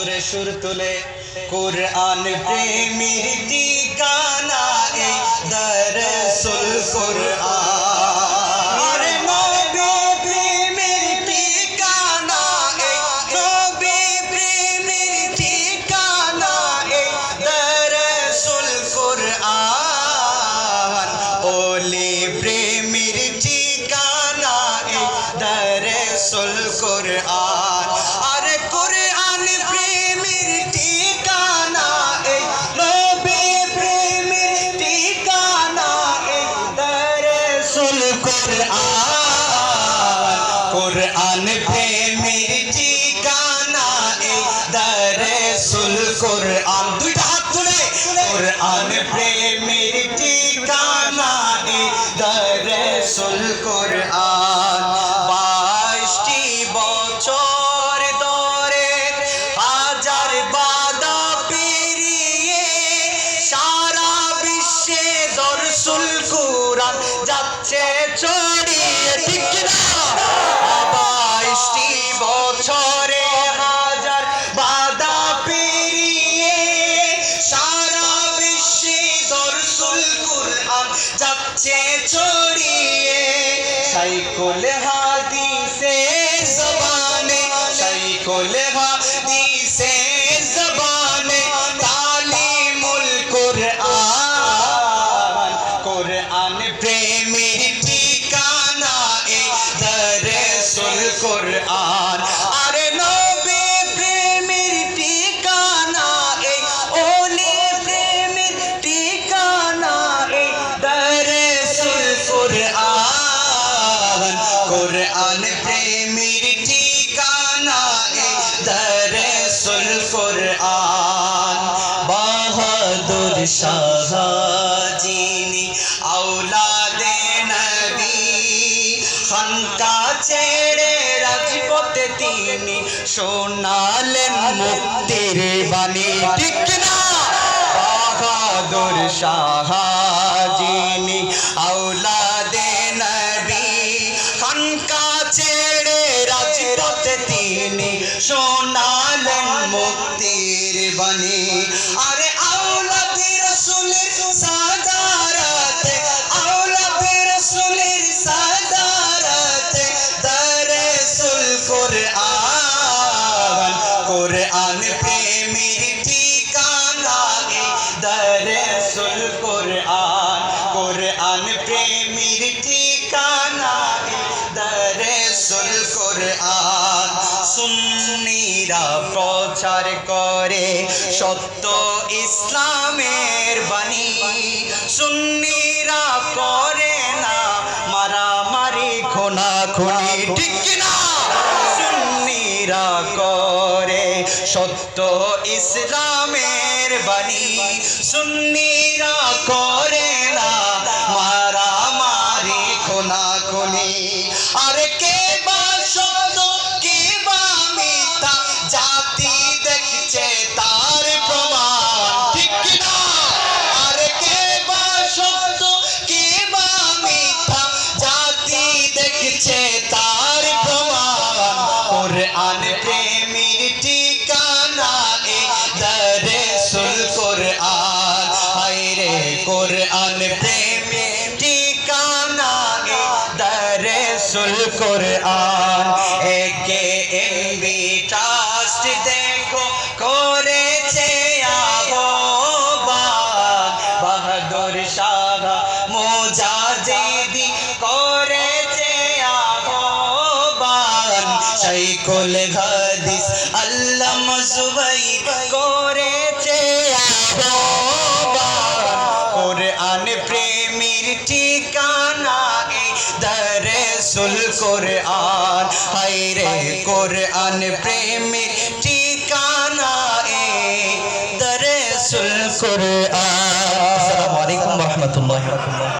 সুরে সুর তুলে কোরআন প্রেমীর বছর ধরে পেরিয়ে সারা বিশ্বে যাচ্ছে ছড়িয়ে। ঠিক না বাইশটি বছরে সাইকুল হাদিসে জবানে সাইকুল হাদিসে জবানে তালিমুল কোরআন কোরআন প্রেমীর ঠিকানা এই দরসুল কোরআন আরে কোরআন প্রেমীর ঠিকানা এই দরসুল কোরআন। বাহাদুর শাহ যিনি আওলাদে নবী। খানকা ছেড়ে রাজপথে তিনি শোনালেন মুক্তির বাণী। ঠিক না বাহাদুর শাহ মুক্তির বাণী। আরে প্রচার করে সত্য ইসলামের বাণী। সুন্নিরা করে না মারামারি খোনা খুনি ঠিক না সুন্নিরা করে সত্য ইসলামের বাণী। সুন্নিরা কোরআন প্রেমীর ঠিকানা এই দরসুল কোরআন। একে এমবি ট্রাস্ট দেখো করেছে আহ্বান বাহাদুর শাহ মোজাজেদি করেছে আহ্বান শাইখুল হাদিস আল্লাম জুবাই কুরআন প্রেমের ঠিকানা এ দরসুল কুরআন। আসসালামু আলাইকুম ওয়া রাহমাতুল্লাহি ওয়া